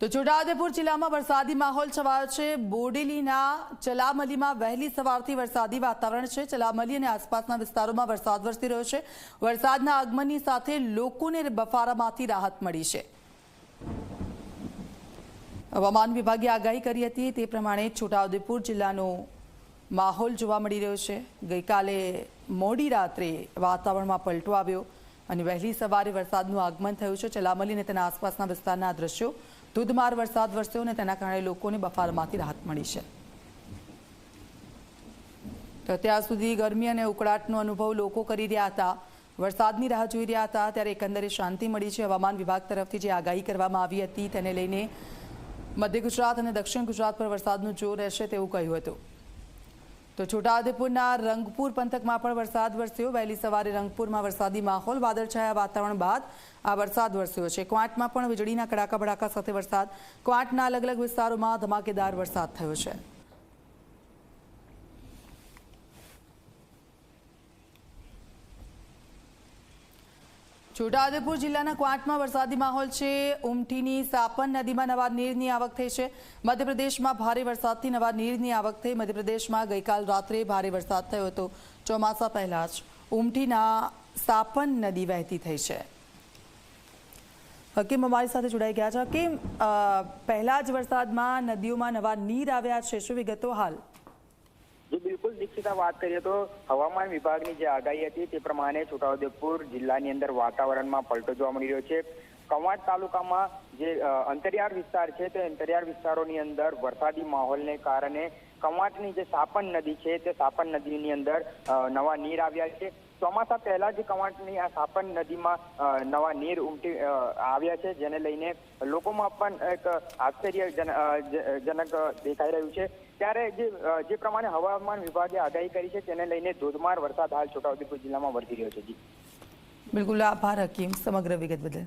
તો છોટાઉદેપુર જિલ્લામાં વરસાદી માહોલ છવાયો છે. બોડેલીના ચલામલીમાં વહેલી સવારથી વરસાદી વાતાવરણ છે. ચલામલી અને આસપાસના વિસ્તારોમાં વરસાદ વરસી રહ્યો છે. વરસાદના આગમનની સાથે લોકોને બફારામાંથી રાહત મળી છે. હવામાન વિભાગે આગાહી કરી હતી તે પ્રમાણે છોટાઉદેપુર જિલ્લાનો માહોલ જોવા મળી રહ્યો છે. ગઈકાલે મોડી રાત્રે વાતાવરણમાં પલટો આવ્યો અને વહેલી સવારે વરસાદનું આગમન થયું છે. ચલામલી અને તેના આસપાસના વિસ્તારના દ્રશ્યો ધોધમાર વરસાદ વરસ્યો અને તેના કારણે લોકોને બફારમાંથી રાહત મળી છે. તો અત્યાર સુધી ગરમી અને ઉકળાટનો અનુભવ લોકો કરી રહ્યા હતા. વરસાદની રાહ જોઈ રહ્યા હતા, ત્યારે એકંદરે શાંતિ મળી છે. હવામાન વિભાગ તરફથી જે આગાહી કરવામાં આવી હતી, તેને લઈને મધ્ય ગુજરાત અને દક્ષિણ ગુજરાત પર વરસાદનું જોર રહેશે તેવું કહ્યું હતું. તો છોટાઉદેપુરના રંગપુર પંથકમાં પણ વરસાદ વરસ્યો. વહેલી સવારે રંગપુરમાં વરસાદી માહોલ, વાદળછાયા વાતાવરણ બાદ આ વરસાદ વરસ્યો છે. ક્વાંટમાં પણ વીજળીના કડાકા ભડાકા સાથે વરસાદ. ક્વાંટના અલગ અલગ વિસ્તારોમાં ધમાકેદાર વરસાદ થયો છે. છોટાઉદેપુર જિલ્લાના ક્વાંટમાં વરસાદી માહોલ છે. ઉમઠીની સાપન નદીમાં નવા નીરની આવક થઈ છે. મધ્યપ્રદેશમાં ભારે વરસાદથી નવા નીરની આવક થઈ. મધ્યપ્રદેશમાં ગઈકાલ રાત્રે ભારે વરસાદ થયો હતો. ચોમાસા પહેલા જ ઉમઠીના સાપન નદી વહેતી થઈ છે. હકીમ, અમારી સાથે જોડાઈ ગયા છે. હકીમ પહેલા જ વરસાદમાં નદીઓમાં નવા નીર આવ્યા છે. શું વિગતો હાલ? દીક્ષિતા વાત કરીએ તો હવામાન વિભાગની જે આગાહી હતી તે પ્રમાણે છોટાઉદેપુર જિલ્લાની અંદર વાતાવરણમાં પલટો જોવા મળી રહ્યો છે. કવાંટ તાલુકામાં જે અંતરિયાળ વિસ્તાર છે, તે અંતરિયાળ વિસ્તારોની અંદર વરસાદી માહોલને કારણે કવાંટની જે સાપન નદી છે, તે સાપન નદીની અંદર નવા નીર આવ્યા છે. ચોમાસા પહેલા જ કવાંટની આ સાપન નદીમાં નવા નીર ઉમટી આવ્યા છે, જેને લઈને લોકોમાં પણ એક આશ્ચર્યજનક દેખાઈ રહ્યું છે. ત્યારે જે જે પ્રમાણે હવામાન વિભાગે આગાહી કરી છે, તેને લઈને ધોધમાર વરસાદ હાલ છોટાઉદેપુર જિલ્લામાં વરસી રહ્યો છે. જી. બિલકુલ આભાર હકીમ સમગ્ર વિગત બદલ.